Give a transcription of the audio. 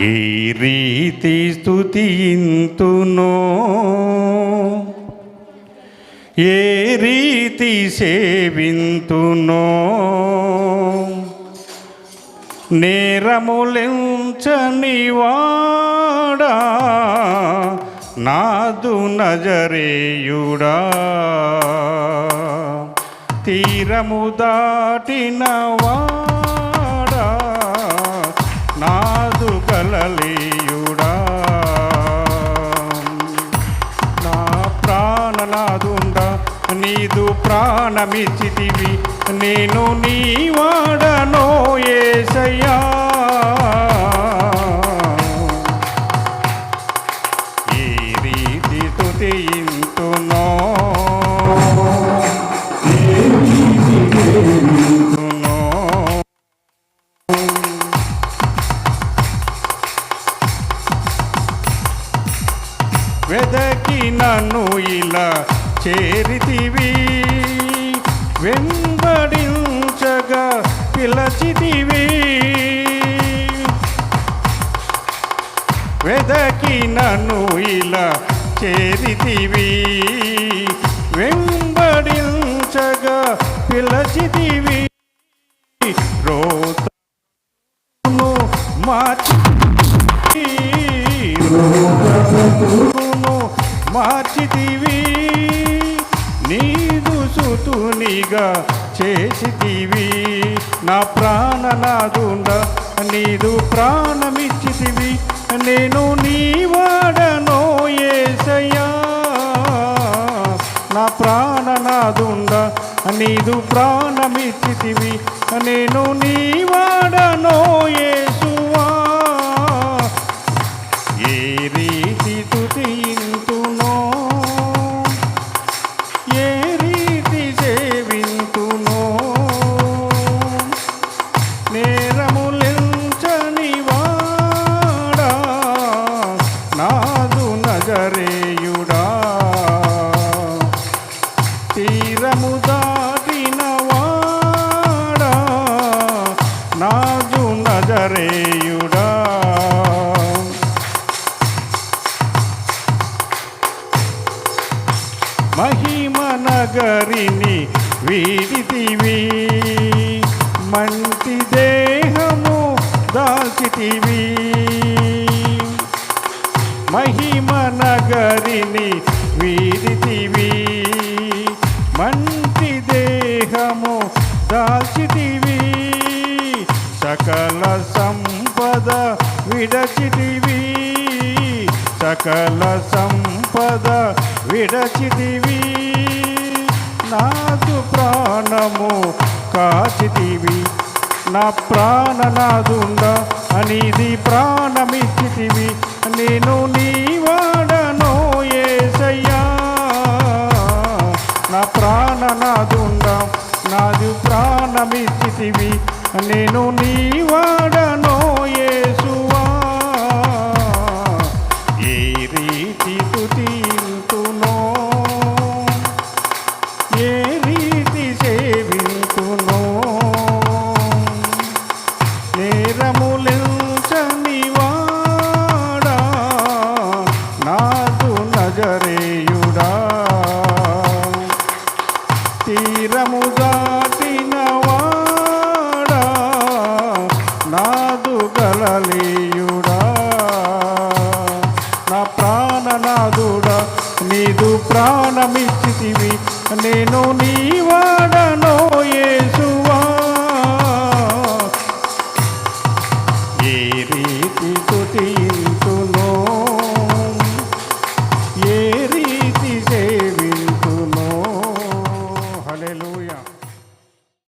ఈ రీతి స్థుతింతునో ఏ రీతి సేవింతునో? నేరములెంచని వాడా నాదు నజరేయుడా? తీరము దాటిన వాడా నాదు కలలీయుడా నా ప్రాణనాదుండ నీదు ప్రాణమిచ్చితివి నేను నీ వాడనో ఏసయ్యా. ఏ రీతి తుతి చేరితివి. వెంబడించగా పిలచితివి. వెదకి నన్ను ఇలా చేరితివి. వెంబడించగా పిలచితివి. రోతను మార్చి రోతను మార్చితివి. సుతునిగా చేసితివి. నా ప్రాణనాదుండ నీదు ప్రాణమిచ్చితివి. నేను నీ వాడనో ఏసయ్యా. నా ప్రాణనాదుండ నీదు ప్రాణమిచ్చితివి. నేను నీ వాడనో యేసువా నేరములెంచని వాడా నాదు నజరేయుడా? తీరము దాటిన వాడా నాదు నజరేయుడా? మహిమ నగరిని వీడితివి మంటి దాల్చితివి మహిమ నగరిని వీరితివి మంచి దేహము దాల్చితివి సకల సంపద విడచితివి సకల సంపద విడచితివి నాకు ప్రాణము కాచితివి నా ప్రాణనాదుండ అనిది ప్రాణమిచ్చితివి నేను నీ వాడనో ఏసయ్యా. నా ప్రాణనాదుండ నాది ప్రాణమిచ్చితివి నేను నీ వాడనో ఏ తీరము దాటిన వాడా నాదు గలలీయుడా. నా ప్రాణనాదుడా నీదు ప్రాణమిచ్చితివి నేను నీ వాడనో.